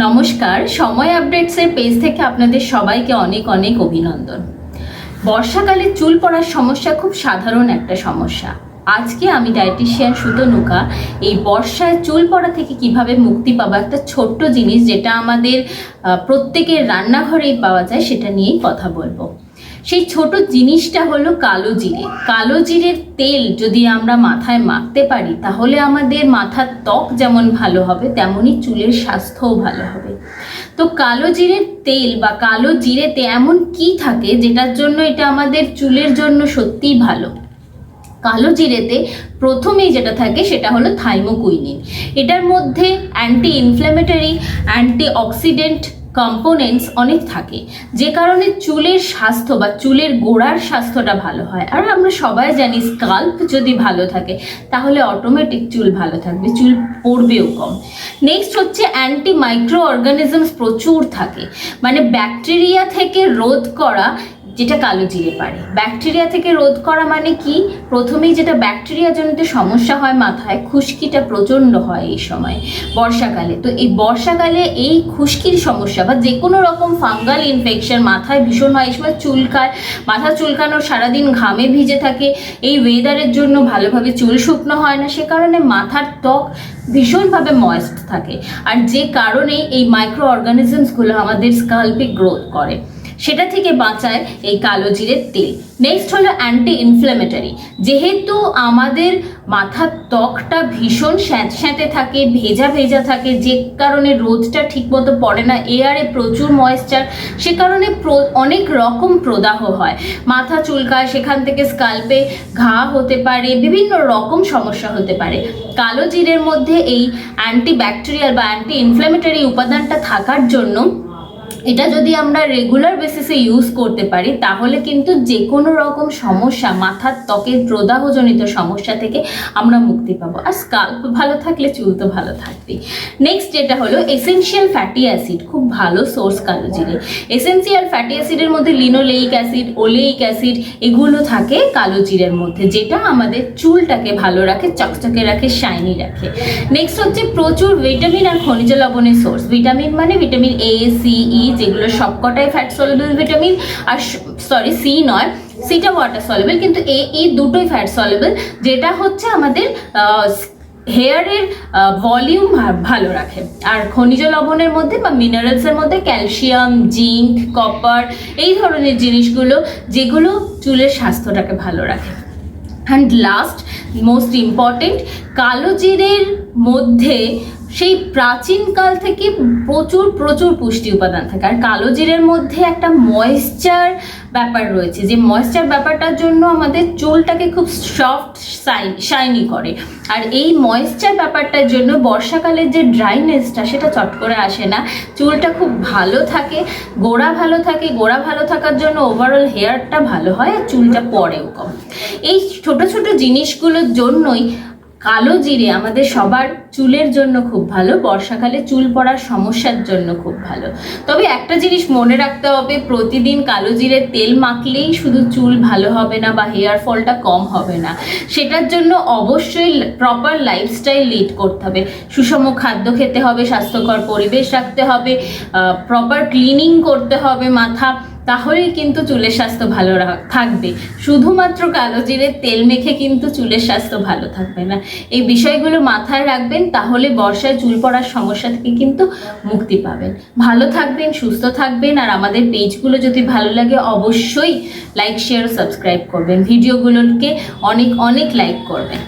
নমস্কার, সময় আপডেটসের পেজ থেকে আপনাদের সবাইকে অনেক অনেক অভিনন্দন। বর্ষাকালে চুল পড়ার সমস্যা খুব সাধারণ একটা সমস্যা। আজকে আমি ডায়েটিশিয়ান সুতনুকা এই বর্ষায় চুল পড়া থেকে কীভাবে মুক্তি পাবো একটা ছোট্ট জিনিস যেটা আমাদের প্রত্যেকের রান্নাঘরেই পাওয়া যায়, সেটা নিয়েই কথা বলব। সেই ছোট জিনিসটা হলো কালো জিরে। কালো জিরের তেল যদি আমরা মাথায় মাখতে পারি, তাহলে আমাদের মাথার ত্বক যেমন ভালো হবে তেমনই চুলের স্বাস্থ্যও ভালো হবে। তো কালো জিরের তেল বা কালো জিরেতে এমন কি থাকে যেটার জন্য এটা আমাদের চুলের জন্য সত্যিই ভালো? কালো জিরেতে প্রথমেই যেটা থাকে সেটা হলো থাইমোকুইনিন। এটার মধ্যে anti inflammatory antioxidant components অনেক থাকে। যে কারণে চুলের স্বাস্থ্য বা চুলের গোড়ার স্বাস্থ্যটা ভালো হয়। আর আমরা সবাই জানি স্কাল্প যদি ভালো থাকে, তাহলে অটোমেটিক চুল ভালো থাকবে, চুল পড়বেও কম। নেক্সট হচ্ছে অ্যান্টি মাইক্রো অর্গানিজমস প্রচুর থাকে। মানে ব্যাকটেরিয়া থেকে রোধ করা যেটা কালো জিরে পারে ব্যাকটেরিয়া থেকে রোধ করা মানে কি? প্রথমেই যেটা ব্যাকটেরিয়া জনিত সমস্যা হয় মাথায়, খুশকিটা প্রচণ্ড হয় এই সময়, বর্ষাকালে। তো এই বর্ষাকালে এই খুশকির সমস্যা বা যে কোনো রকম ফাঙ্গাল ইনফেকশন মাথায় ভীষণ হয়, এই সময় চুলকায়, মাথা চুলকানো, সারাদিন ঘামে ভিজে থাকে, এই ওয়েদারের জন্য ভালোভাবে চুল শুকনো হয় না, সে কারণে মাথার ত্বক ভীষণভাবে ময়েস্ট থাকে। আর যে কারণে এই মাইক্রো অর্গানিজমসগুলো আমাদের স্কাল্পে গ্রোথ করে। সেটা থেকে বাঁচায় এই কালো জিরের তেল। নেক্সট হলো অ্যান্টি ইনফ্ল্যামেটারি যেহেতু আমাদের মাথার ত্বকটা ভীষণ স্যাঁতস্যাঁতে থাকে, ভেজা ভেজা থাকে, যে কারণে রোদটা ঠিকমতো পড়ে না এয়ারে প্রচুর ময়েশ্চার সে কারণে অনেক রকম প্রদাহ হয়। মাথা চুলকায়, সেখান থেকে স্কাল্পে ঘা হতে পারে, বিভিন্ন রকম সমস্যা হতে পারে। কালো জিরের মধ্যে এই অ্যান্টি ব্যাকটেরিয়াল বা অ্যান্টি ইনফ্ল্যামেটারি উপাদানটা থাকার জন্য এটা যদি আমরা রেগুলার বেসিসে ইউজ করতে পারি, তাহলে কিন্তু যে কোনো রকম সমস্যা, মাথার ত্বকের প্রদাহজনিত সমস্যা থেকে আমরা মুক্তি পাবো। আর স্কাল্প ভালো থাকলে চুল তো ভালো থাকবেই। নেক্সট যেটা হলো এসেনশিয়াল ফ্যাটি অ্যাসিড খুব ভালো সোর্স কালো জিরে এসেনশিয়াল ফ্যাটি অ্যাসিডের মধ্যে লিনোলেইক অ্যাসিড ওলেইক অ্যাসিড এগুলো থাকে কালো জিরের মধ্যে, যেটা আমাদের চুলটাকে ভালো রাখে, চকচকে রাখে শাইনি রাখে। নেক্সট হচ্ছে প্রচুর ভিটামিন আর খনিজ লবণের সোর্স ভিটামিন মানে ভিটামিন এ সি ই যেগুলো সবকটাই ফ্যাট সলিবল ভিটামিন আর সরি সি নয় সিটা ওয়াটার সলিবল কিন্তু এ ই দুটোই ফ্যাট সলিবল যেটা হচ্ছে আমাদের হেয়ারের ভলিউম ভালো রাখে। আর খনিজ লবণের মধ্যে বা মিনারেলসের মধ্যে ক্যালসিয়াম জিঙ্ক কপার এই ধরনের জিনিসগুলো, যেগুলো চুলের স্বাস্থ্যটাকে ভালো রাখে। অ্যান্ড লাস্ট মোস্ট ইম্পর্টেন্ট কালো জিরের মধ্যে সেই প্রাচীনকাল থেকে প্রচুর প্রচুর পুষ্টি উপাদান থাকে। আর কালো জিরের মধ্যে একটা ময়েশ্চার ব্যাপার রয়েছে। যে ময়েশ্চার ব্যাপারটার জন্য আমাদের চুলটাকে খুব সফট সাইন শাইনি করে। আর এই ময়েশ্চার ব্যাপারটার জন্য বর্ষাকালের যে ড্রাইনেসটা সেটা চট করে আসে না। চুলটা খুব ভালো থাকে, গোড়া ভালো থাকে, গোড়া ভালো থাকার জন্য ওভারঅল হেয়ারটা ভালো হয়, আর চুলটা পরেও কম। এই ছোট ছোট জিনিসগুলোর জন্যই কালো জিরে আমাদের সবার চুলের জন্য খুব ভালো, বর্ষাকালে চুল পড়ার সমস্যার জন্য খুব ভালো। তবে একটা জিনিস মনে রাখতে হবে, প্রতিদিন কালো জিরে তেল মাখলেই শুধু চুল ভালো হবে না বা হেয়ার ফলটা কম হবে না। সেটার জন্য অবশ্যই প্রপার লাইফস্টাইল লিড করতে হবে। সুষম খাদ্য খেতে হবে, স্বাস্থ্যকর পরিবেশ রাখতে হবে প্রপার ক্লিনিং করতে হবে মাথা। তাহলেই কিন্তু চুলের স্বাস্থ্য ভালো থাকবে। শুধুমাত্র কালো জিরে তেল মেখে কিন্তু চুলের স্বাস্থ্য ভালো থাকবে না। এই বিষয়গুলো মাথায় রাখবেন, তাহলে বর্ষায় চুল পড়ার সমস্যা থেকে কিন্তু মুক্তি পাবেন। ভালো থাকবেন, সুস্থ থাকবেন, আর আমাদের পেজগুলো যদি ভালো লাগে অবশ্যই লাইক, শেয়ার, সাবস্ক্রাইব করবেন। ভিডিওগুলোকে অনেক অনেক লাইক করবেন।